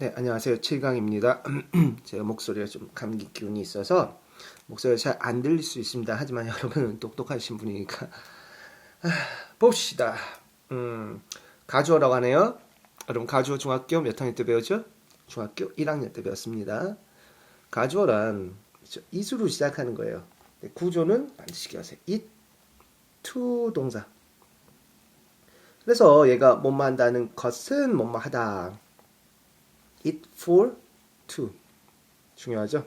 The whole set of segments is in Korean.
네, 안녕하세요. 7강입니다. 제가 목소리가 좀 감기 기운이 있어서 목소리가 잘 안 들릴 수 있습니다. 하지만 여러분은 똑똑하신 분이니까. 아, 봅시다. 음, 가주어라고 하네요. 여러분, 가주어 중학교 몇 학년 때 배웠죠? 중학교 1학년 때 배웠습니다. 가주어란 이수로 시작하는 거예요. 네, 구조는 반드시 기억하세요. it, to 동사. 그래서 얘가 뭐뭐 한다는 것은 뭐뭐 하다. It for to 중요하죠.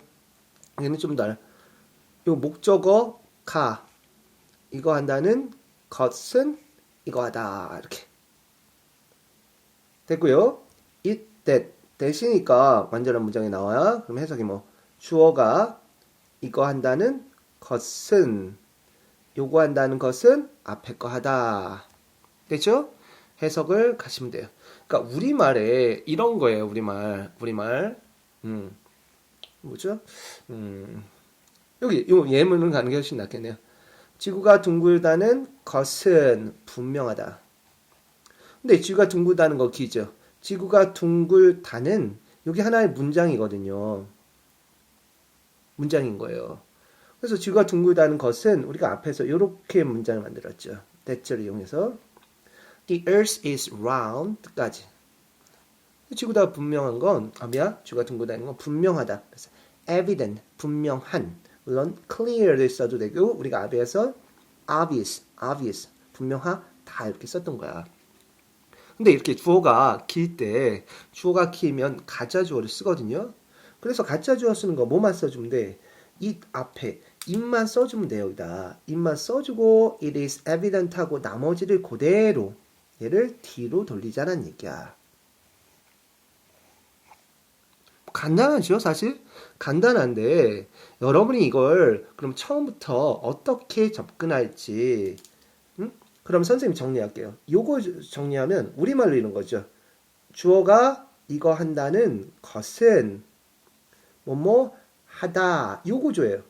얘는 좀 달. 요 목적어 가 이거 한다는 것은 이거 하다 이렇게 됐고요. it that 대시니까 완전한 문장이 나와요. 그럼 해석이 뭐 주어가 이거 한다는 것은 요거 한다는 것은 앞에 거 하다. 됐죠? 해석을 가시면 돼요. 그러니까 우리말에 이런 거예요. 우리말. 우리말. 음. 뭐죠? 음. 여기 요 예문은 가는 게 훨씬 낫겠네요. 지구가 둥글다는 것은 분명하다. 근데 지구가 둥글다는 거 기죠. 지구가 둥글다는 여기 하나의 문장이거든요. 문장인 거예요. 그래서 지구가 둥글다는 것은 우리가 앞에서 이렇게 문장을 만들었죠. 대절을 이용해서 The earth is round까지. 지구가 분명한 건, 아, 미야 지구가 둥글다는 건 분명하다. 그래서 evident, 분명한. 물론 clear도 써도 되고, 우리가 앞에서 obvious, obvious, 분명하다 이렇게 썼던 거야. 근데 이렇게 주어가 길 때, 주어가 길면 가짜 주어를 쓰거든요. 그래서 가짜 주어 쓰는 거 뭐만 써주면 돼? 이 앞에 it만 써주면 돼요, 여기다. it만 써주고 it is evident 하고 나머지를 그대로 얘를 뒤로 돌리자는 얘기야. 간단하죠, 사실? 간단한데, 여러분이 이걸 그럼 처음부터 어떻게 접근할지, 음? 그럼 선생님 정리할게요. 요거 정리하면 우리말로 이런 거죠. 주어가 이거 한다는 것은 뭐뭐 하다. 요 구조예요.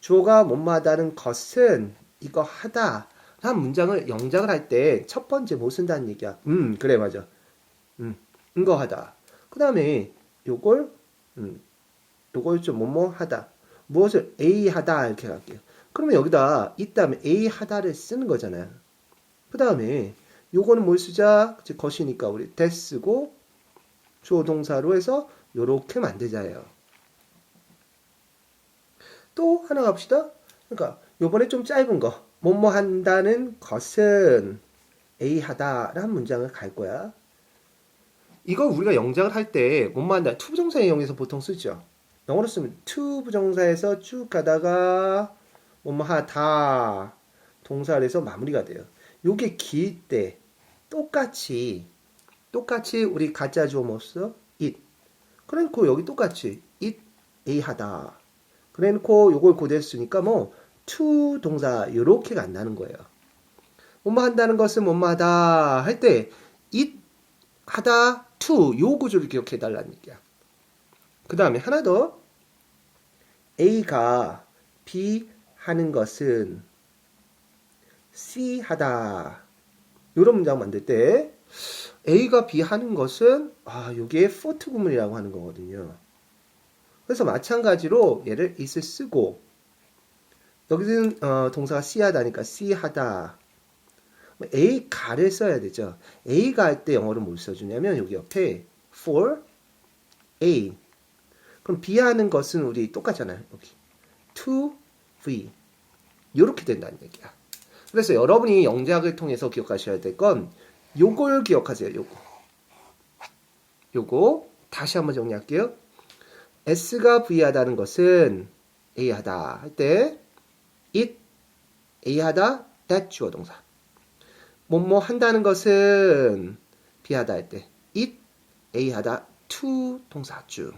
주어가 뭐뭐 하다는 것은 이거 하다. 한 문장을 영작을 할 때 첫 번째 뭐 쓴다는 얘기야. 음, 그래, 맞아. 음, 이거 하다. 그 다음에 요걸, 음, 요걸 좀 뭐뭐 하다. 무엇을 A 하다 이렇게 갈게요. 그러면 여기다 있다면 A 하다를 쓰는 거잖아요. 그 다음에 요거는 뭘 쓰자? 그 것이니까 우리 대 쓰고 주어 동사로 해서 요렇게 만들자예요. 또 하나 갑시다. 그러니까 요번에 좀 짧은 거. 뭐뭐 한다는 것은 A 하다라는 문장을 갈 거야. 이거 우리가 영작을 할 때 뭐뭐 한다 투 부정사 이용해서 보통 쓰죠. 영어로 쓰면 투 부정사에서 쭉 가다가 뭐뭐 하다 동사를 해서 마무리가 돼요. 요게 길 때 똑같이 똑같이 우리 가짜 주어 뭐 써? it. 그래놓고 여기 똑같이 it A 하다. 그래놓고 요걸 고대했으니까 뭐 to 동사 이렇게 간다는 거예요. 뭐뭐 한다는 것은 뭐뭐 하다 할 때 it 하다 to 요 구조를 기억해 달라는 얘기야. 그 다음에 하나 더 A가 B 하는 것은 C 하다 이런 문장 만들 때 A가 B 하는 것은 아 요게 포트 구문이라고 하는 거거든요. 그래서 마찬가지로 얘를 is을 쓰고 여기는 어, 동사가 C 하다니까 C 하다. 뭐 A 가를 써야 되죠. A가 할 때 영어로 뭘 써주냐면 여기 옆에 for A. 그럼 B 하는 것은 우리 똑같잖아요. 여기 to V. 이렇게 된다는 얘기야. 그래서 여러분이 영작을 통해서 기억하셔야 될 건 요걸 기억하세요. 요거. 요거 다시 한번 정리할게요. S가 V 하다는 것은 A 하다 할 때 it A 하다 that 주어 동사. 뭐뭐 한다는 것은 B 하다 할 때 it A 하다 to 동사 주.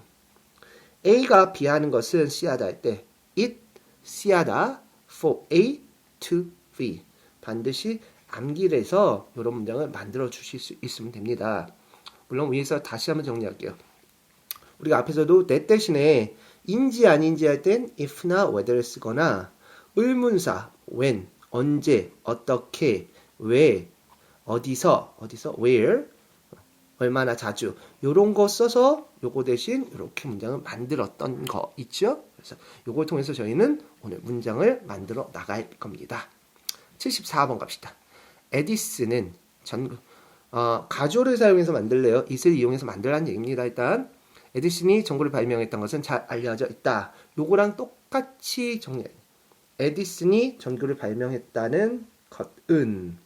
A가 B 하는 것은 C 하다 할 때 it C 하다 for A to B. 반드시 암기를 해서 이런 문장을 만들어 주실 수 있으면 됩니다. 물론 위에서 다시 한번 정리할게요. 우리가 앞에서도 that 대신에 인지 아닌지 할 땐 if나 whether를 쓰거나 의문사 when 언제 어떻게 왜 어디서 어디서 where 얼마나 자주 요런 거 써서 요거 대신 이렇게 문장을 만들었던 거 있죠? 그래서 요걸 통해서 저희는 오늘 문장을 만들어 나갈 겁니다. 74번 갑시다. 에디슨은 전 어, 가조를 사용해서 만들래요. it을 이용해서 만들라는 얘기입니다. 일단 에디슨이 전구를 발명했던 것은 잘 알려져 있다. 요거랑 똑같이 정리. 에디슨이 전구를 발명했다는 것은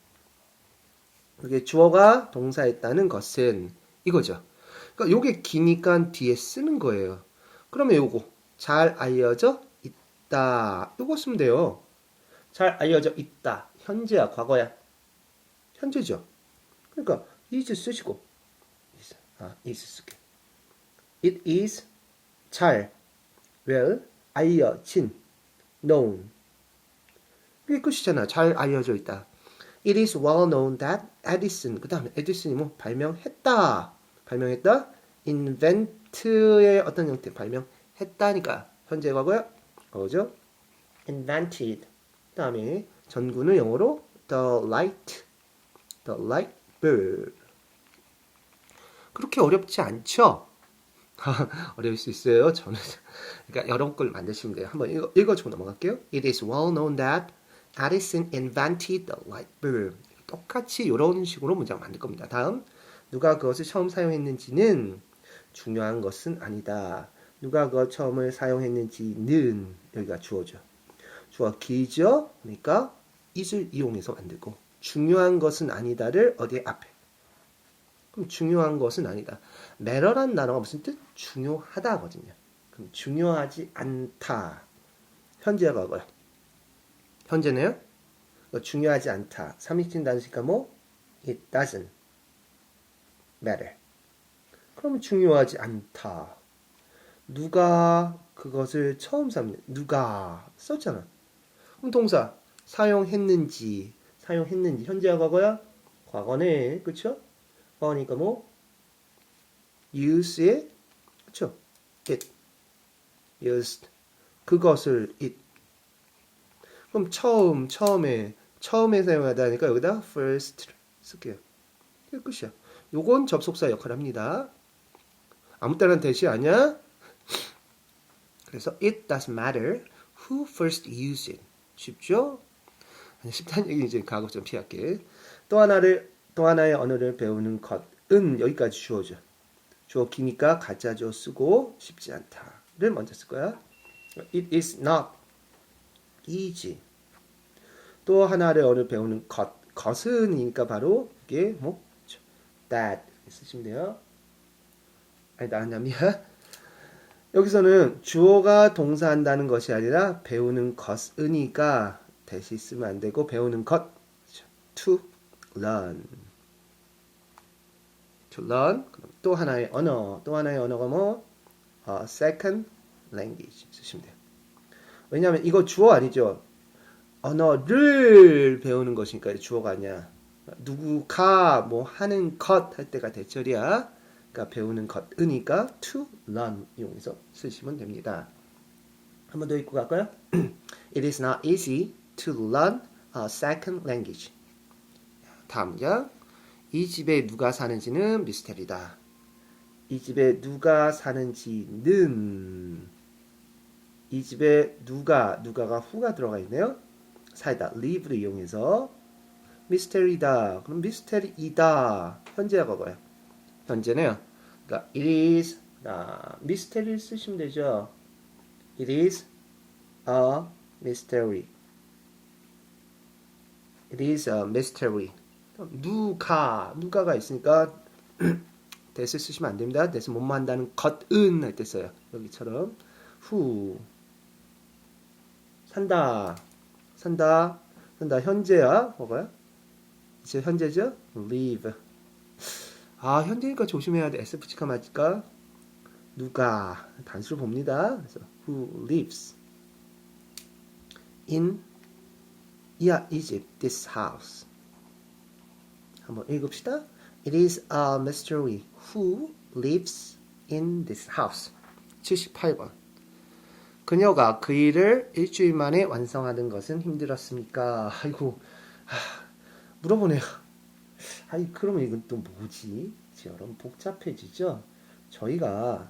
이게 주어가 동사했다는 것은 이거죠. 그러니까 요게 기니까 뒤에 쓰는 거예요. 그러면 요거 잘 알려져 있다. 요거 쓰면 돼요. 잘 알려져 있다. 현재야, 과거야. 현재죠. 그러니까 is 쓰시고 is, 아, is 쓰게. It is 잘 well 알려진 known 이게 끝이잖아. 잘 알려져 있다. It is well known that Edison 그 다음에 에디슨이 뭐 발명했다. 발명했다. invent의 어떤 형태 발명했다니까 현재 과거야. 그거죠. invented 그 다음에 전구는 영어로 the light the light bulb 그렇게 어렵지 않죠? 어려울 수 있어요. 저는 그러니까 여러 걸 만드시면 돼요. 한번 읽어, 읽어주고 넘어갈게요. It is well known that Edison invented the light bulb. 똑같이 이런 식으로 문장 만들 겁니다. 다음 누가 그것을 처음 사용했는지는 중요한 것은 아니다. 누가 그것 처음을 사용했는지는 여기가 주어죠. 주어 기죠. 그러니까 it을 이용해서 만들고 중요한 것은 아니다를 어디에 앞에. 그럼 중요한 것은 아니다. matter란 단어가 무슨 뜻? 중요하다거든요. 그럼 중요하지 않다. 현재 과거요. 현재네요. 어, 중요하지 않다. 3인칭 단수니까 뭐? It doesn't matter. 그러면 중요하지 않다. 누가 그것을 처음 삽니다. 누가 썼잖아. 그럼 동사 사용했는지 사용했는지 현재와 과거야? 과거네. 그쵸? 과거니까 뭐? use의 그쵸? it used 그것을 it 그럼 처음 처음에 처음에 사용하다 하니까 여기다 first 쓸게요. 이게 끝이야. 요건 접속사 역할을 합니다. 아무 때나 대시 아니야? 그래서 it doesn't matter who first used it. 쉽죠? 아니, 쉽다는 얘기 이제 가급 좀 피할게. 또 하나를 또 하나의 언어를 배우는 것은 여기까지 주어져. 주어 기니까 가짜죠 쓰고 쉽지 않다를 먼저 쓸 거야. It is not easy. 또 하나를 언어를 배우는 것 것은이니까 바로 이게 뭐 that 쓰시면 돼요. 아니 나냐미야. 여기서는 주어가 동사한다는 것이 아니라 배우는 것은이니까 대시 쓰면 안 되고 배우는 것 to learn to learn 또 하나의 언어 또 하나의 언어가 뭐 어, second language 쓰시면 돼요. 왜냐하면 이거 주어 아니죠. 언어를 배우는 것이니까 주어가 아니야. 누구가 뭐 하는 것 할 때가 대절이야. 그러니까 배우는 것으니까 to learn 이용해서 쓰시면 됩니다. 한 번 더 읽고 갈까요? It is not easy to learn a second language. 다음 문장. 이 집에 누가 사는지는 미스테리다. 이 집에 누가 사는지는 이 집에 누가 누가가 후가 들어가 있네요. 살다 live를 이용해서 미스테리다. 그럼 미스테리이다. 현재가 뭐예요? 현재네요. 그러니까 it is 아, 미스테리 쓰시면 되죠. It is a mystery. It is a mystery. 누가 누가가 있으니까 대스 쓰시면 안 됩니다. 대스 못만다는 것은 할 때 써요. 여기처럼 후 산다 산다 산다 현재야 뭐가요? 이제 현재죠? live 아 현재니까 조심해야 돼. s 붙이까 맞을까? 누가 단수로 봅니다. 그래서 who lives in yeah Egypt this house 한번 읽읍시다. It is a mystery who lives in this house. 78번. 그녀가 그 일을 일주일 만에 완성하는 것은 힘들었습니까? 아이고, 하, 물어보네요. 아이, 그러면 이건 또 뭐지? 여러분 복잡해지죠? 저희가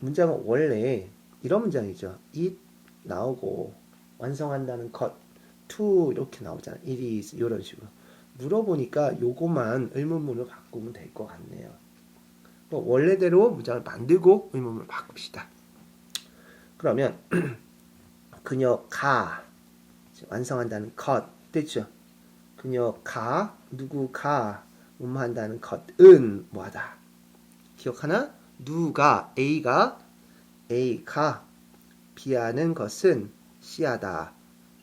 문장은 원래 이런 문장이죠. it 나오고 완성한다는 것 to 이렇게 나오잖아. it is 이런 식으로. 물어보니까 요거만 의문문으로 바꾸면 될 것 같네요. 뭐 원래대로 문장을 만들고 의문문을 바꿉시다. 그러면 그녀가 완성한다는 것 됐죠? 그녀가 누구가 음한다는 것은 뭐하다. 기억하나? 누가 A가 A가 비하는 것은 C하다.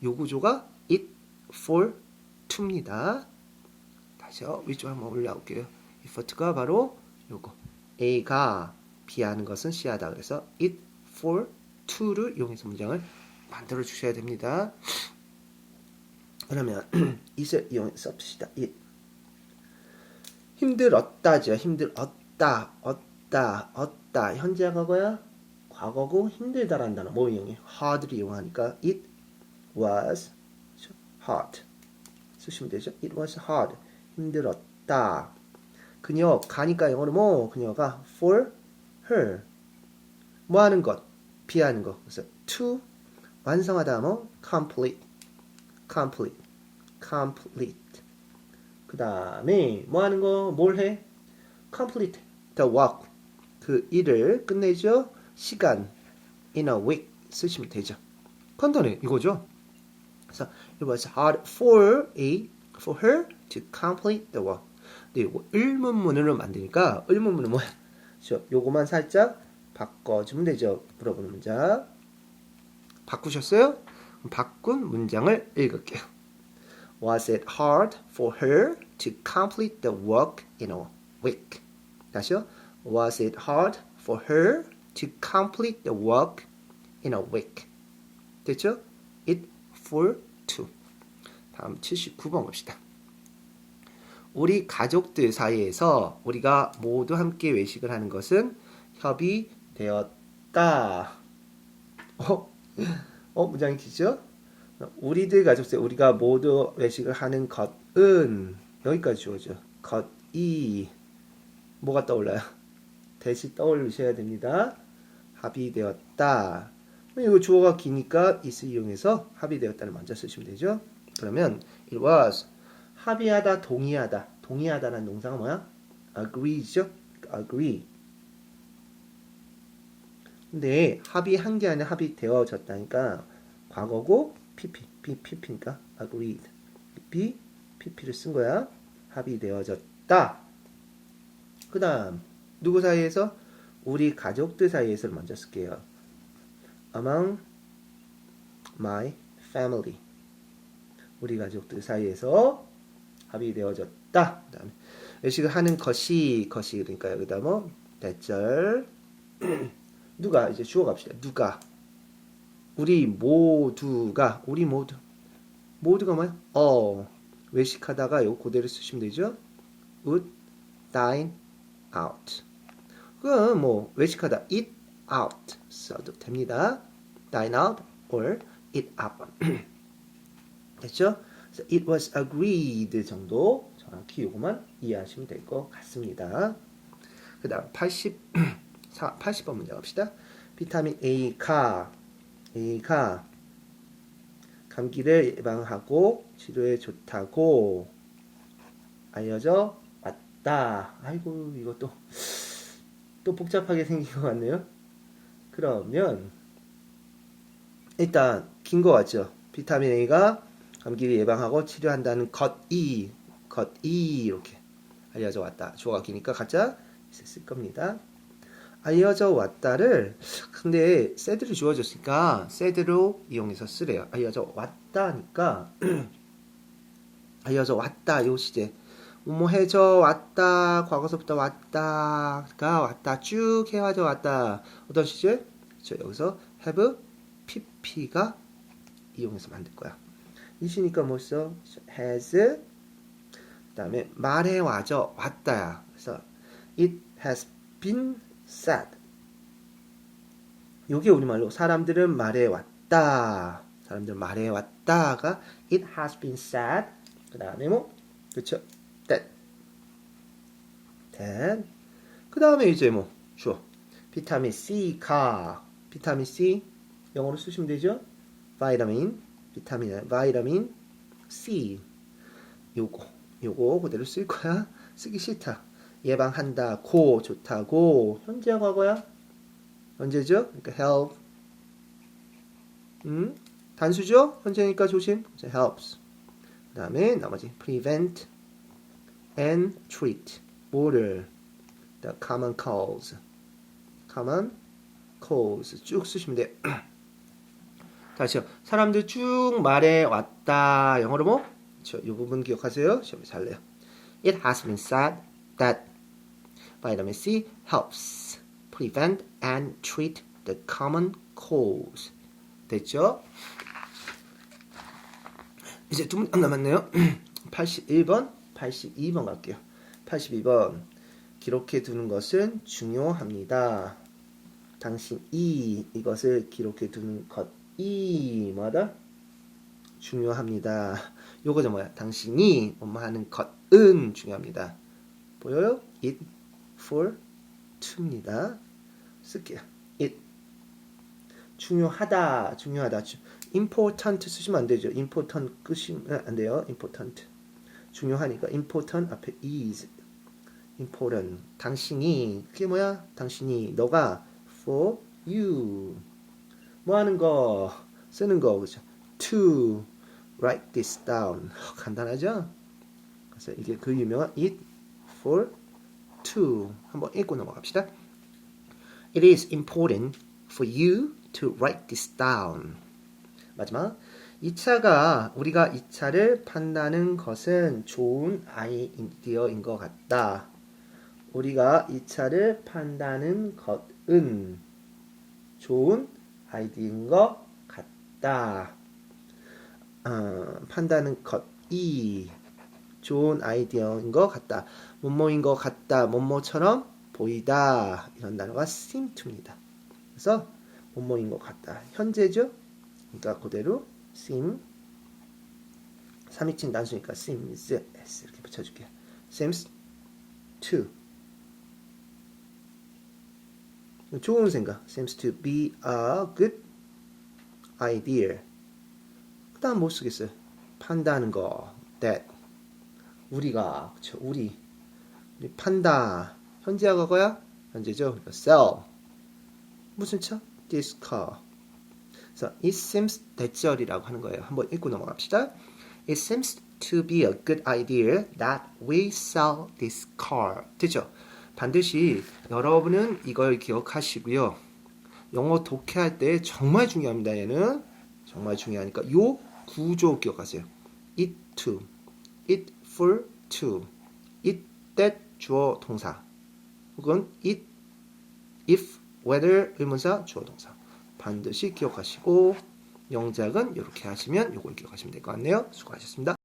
요 구조가 it for to입니다. 다시요. 위쪽 한번 올라올게요. effort가 바로 요거. A가 비하는 것은 C하다. 그래서 it for to를 이용해서 문장을 만들어 주셔야 됩니다. 그러면 it을 이용해서 씁시다. it. 힘들었다죠. 힘들었다. 얻다. 얻다. 현재 과거야? 과거고 힘들다라는 단어 뭐 이용해? hard를 이용하니까 it was hard. 쓰시면 되죠. It was hard. 힘들었다. 그녀 가니까 영어로 뭐 그녀가 for her 뭐 하는 것 비하는 것 그래서 to 완성하다 뭐 complete complete complete 그 다음에 뭐 하는 거 뭘 해? complete the work 그 일을 끝내죠 시간 in a week 쓰시면 되죠 간단해 이거죠 그래서 it was hard for a for her to complete the work 근데 이거 의문문으로 만드니까 의문문은 뭐야? 저 요거만 살짝 바꿔주면 되죠. 물어보는 문장. 바꾸셨어요? 바꾼 문장을 읽을게요. Was it hard for her to complete the work in a week? 다시요. Was it hard for her to complete the work in a week? 됐죠? It for two. 다음 79번 봅시다. 우리 가족들 사이에서 우리가 모두 함께 외식을 하는 것은 협의 되었다. 어? 어? 문장이 기죠? 우리들 가족들 우리가 모두 외식을 하는 것은 여기까지 주어져. 것이 뭐가 떠올라요? 대시 떠올리셔야 됩니다. 합의되었다. 이거 주어가 기니까 is 이용해서 합의되었다를 먼저 쓰시면 되죠. 그러면 it was 합의하다, 동의하다. 동의하다는 동사가 뭐야? agree죠? agree. 근데 합의한 게 아니라 합의되어졌다니까 과거고 pp, pp니까 agreed. pp, pp를 쓴 거야. 합의되어졌다. 그 다음 누구 사이에서? 우리 가족들 사이에서를 먼저 쓸게요. among my family. 우리 가족들 사이에서 합의되어졌다. 그다음에 외식을 하는 것이 것이 그러니까 여기다 뭐 대절 누가 이제 주어 갑시다. 누가 우리 모두가 우리 모두 모두가 뭐야? 어 외식하다가 요 그대로 쓰시면 되죠. would dine out. 그럼 뭐 외식하다 eat out 써도 됩니다. dine out or eat up. 됐죠? 그래서 it was agreed 정도 정확히 요것만 이해하시면 될 것 같습니다. 그 다음 80, 80번 문제 갑시다. 비타민 A가 A가 감기를 예방하고 치료에 좋다고 알려져 왔다. 아이고 이것도 또 복잡하게 생긴 것 같네요. 그러면 일단 긴 거 같죠? 비타민 A가 감기를 예방하고 치료한다는 것이 것이 이렇게 알려져 왔다. 주어가 기니까 가짜 있을 겁니다. 알려져 왔다를 근데 세드를 주어졌으니까 세드로 이용해서 쓰래요. 알려져 왔다니까 알려져 왔다 요 시제 뭐 해져 왔다 과거서부터 왔다가 왔다 쭉 해와져 왔다 어떤 시제? 저 여기서 have pp가 이용해서 만들 거야. 이시니까 뭐 써? has 그 다음에 말해 와져 왔다야. 그래서 it has been said. 요게 우리말로 사람들은 말해왔다. 사람들 말해왔다가 it has been said. 그 다음에 뭐 그쵸? that that 그 다음에 이제 뭐 주어 비타민 C가 비타민 C 영어로 쓰시면 되죠. 바이타민 비타민 바이타민 C 요거 요거 그대로 쓸 거야. 쓰기 싫다. 예방한다. 고 좋다고 현재 과거야. 현재죠? 그러니까 help. 음? 단수죠? 현재니까 조심. helps. 그다음에 나머지 prevent and treat. 뭐를 the common cause. common cause 쭉 쓰시면 돼요. 다시요. 사람들 쭉 말해 왔다. 영어로 뭐? 저, 이 부분 기억하세요. 시험에 잘 내요. It has been said that vitamin C helps prevent and treat the common cold. 됐죠? 이제 두 분 남았네요. 81번, 82번 갈게요. 82번. 기록해 두는 것은 중요합니다. 당신 이 이것을 기록해 두는 것이 뭐다? 중요합니다. 요거죠 뭐야? 당신이 뭐뭐 하는 것은 중요합니다. 보여요? It for to입니다. 쓸게요. It 중요하다, 중요하다. 주- important 쓰시면 안 되죠. important 끄시면 안 돼요. important 중요하니까 important 앞에 is important 당신이 그게 뭐야? 당신이 너가 for you 뭐 하는 거 쓰는 거 그죠? to write this down 간단하죠? 그래서 이게 그 유명한 it for to 한번 읽고 넘어갑시다. It is important for you to write this down. 마지막 2차가 우리가 2차를 판다는 것은 좋은 아이디어인 것 같다. 우리가 2차를 판다는 것은 좋은 아이디어인 것 같다. 어, 판다는 것이 좋은 아이디어인 것 같다. 뭐뭐인 것 같다. 뭐뭐처럼 보이다. 이런 단어가 seem to입니다. 그래서 뭐뭐인 것 같다. 현재죠? 그러니까 그대로 seem 3인칭 단수니까 seems s 이렇게 붙여줄게요. seems to 좋은 생각 seems to be a good idea. 그 다음 뭐 쓰겠어요? 판다는 거 that 우리가 그쵸 우리 우리 판다 현재야 과거야? 현재죠. 그러니까 sell 무슨 차? this car. 그래서 it seems 대절이라고 하는 거예요. 한번 읽고 넘어갑시다. It seems to be a good idea that we sell this car. 됐죠? 반드시 여러분은 이걸 기억하시고요. 영어 독해할 때 정말 중요합니다. 얘는 정말 중요하니까 요 구조 기억하세요. it to, it for to, it that 주어 동사 혹은 it if whether 의문사 주어 동사 반드시 기억하시고 영작은 이렇게 하시면 요걸 기억하시면 될 것 같네요. 수고하셨습니다.